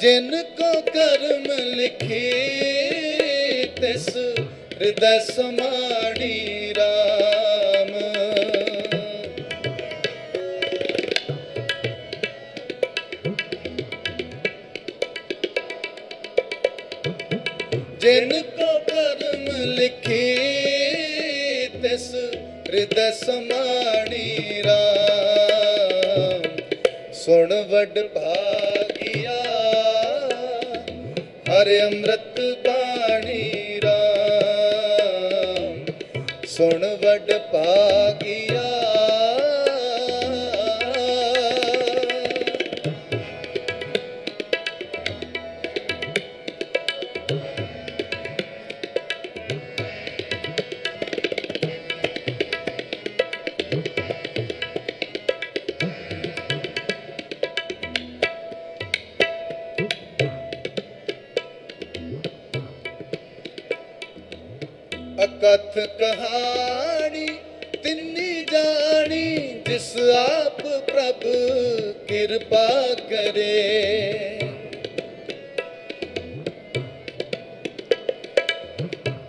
ਜਿਨ ਕੋ ਕਰਮ ਲਿਖੇ, ਤਿਸ ਹਿਰਦੈ ਸਮਾਣੀ ਰਾਮ। ਜਿਨ ਕੋ ਕਰਮ ਲਿਖੇ, ਤਿਸ ਹਿਰਦੈ ਸਮਾਣੀ ਰਾਮ। ਸੁਣ ਵੱਡ ਭਾਗਿਆ ਹਰ ਅੰਮ੍ਰਿਤ ਬਾਣੀ ਰਾਮ ਸੁਣ ਵਡ ਭਾਗਿਆ ਕਥ ਕਹਾਣੀ, ਤਿੰਨੀ ਜਾਣੀ, ਜਿਸ ਆਪ ਪ੍ਰਭ ਕਿਰਪਾ ਕਰੇ।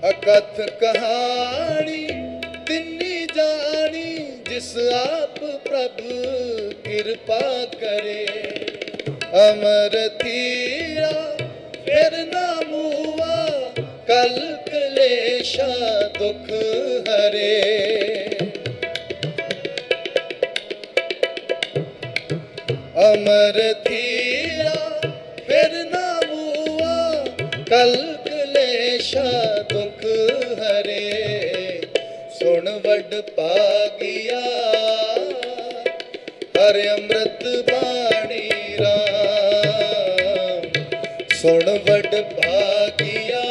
ਅਕਥ ਕਹਾਣੀ, ਤਿੰਨੀ ਜਾਣੀ, ਜਿਸ ਆਪ ਪ੍ਰਭ ਕਿਰਪਾ ਕਰੇ। ਅਮਰ ਥੀਆ ਫਿਰ ਨਾ ਮੂਆ, ਕਲ ਕਲੇਸ਼ਾ ਦੁਖ ਹਰੇ। ਅਮਰ ਥੀਆ ਫਿਰ ਨਾ ਮੂਆ ਕਲ ਕਲੇਸ਼ਾ ਦੁਖ ਹਰੇ। ਸੁਣ ਵੱਡ ਪਾਗਿਆ ਹਰ ਅੰਮ੍ਰਿਤ ਬਾਣੀ ਰਾਮ। ਸੁਣ ਵਡ ਭਾਗਿਆ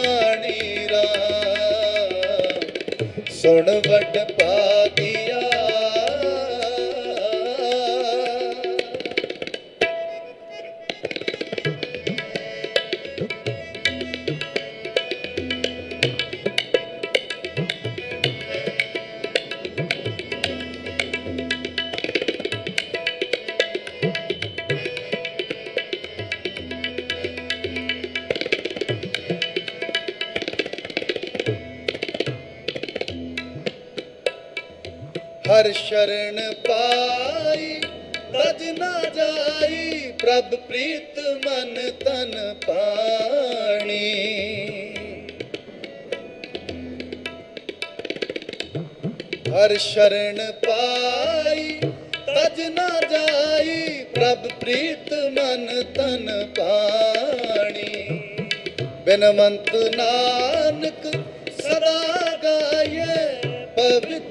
ਸੁਣ ਵੱਡ ਭਾਗਿਆ ਹਰ ਸ਼ਰਨ ਪਾਈ, ਤਜ ਨਾ ਜਾਈ, ਪ੍ਰਭ ਪ੍ਰੀਤ ਮਨ ਤਨ ਪਾਣੀ। ਹਰ ਸ਼ਰਨ ਪਾਈ, ਤਜ ਨਾ ਜਾਈ, ਪ੍ਰਭ ਪ੍ਰੀਤ ਮਨ ਤਨ ਪਾਣੀ। ਬਿਨਵੰਤ ਨਾਨਕ ਸਦਾ ਗਾਏ ਪਵਿੱਤਰ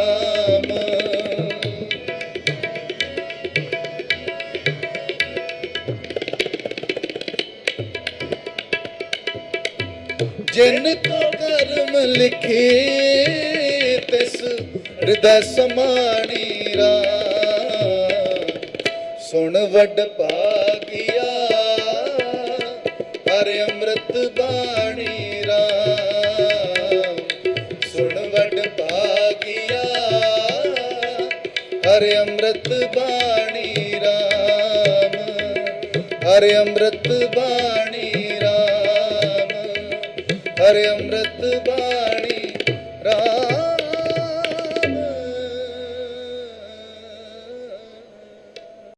ਜਿਨ ਕੋ ਕਰਮ ਲਿਖੇ, ਤਿਸ ਹਿਰਦੈ ਸਮਾਣੀ ਰਾਮ ਸੁਣ ਵੱਡ ਭਾਗਿਆ, ਹਰ ਅੰਮ੍ਰਿਤ ਬਾਣੀ ਰਾਮ ਸੁਣ ਵੱਡ ਭਾਗਿਆ, ਹਰ ਅੰਮ੍ਰਿਤ ਬਾਣੀ ਰਾਮ। ਹਰ ਅੰਮ੍ਰਿਤ ਬਾਣੀ ਹਰ ਅੰਮ੍ਰਿਤ ਬਾਣੀ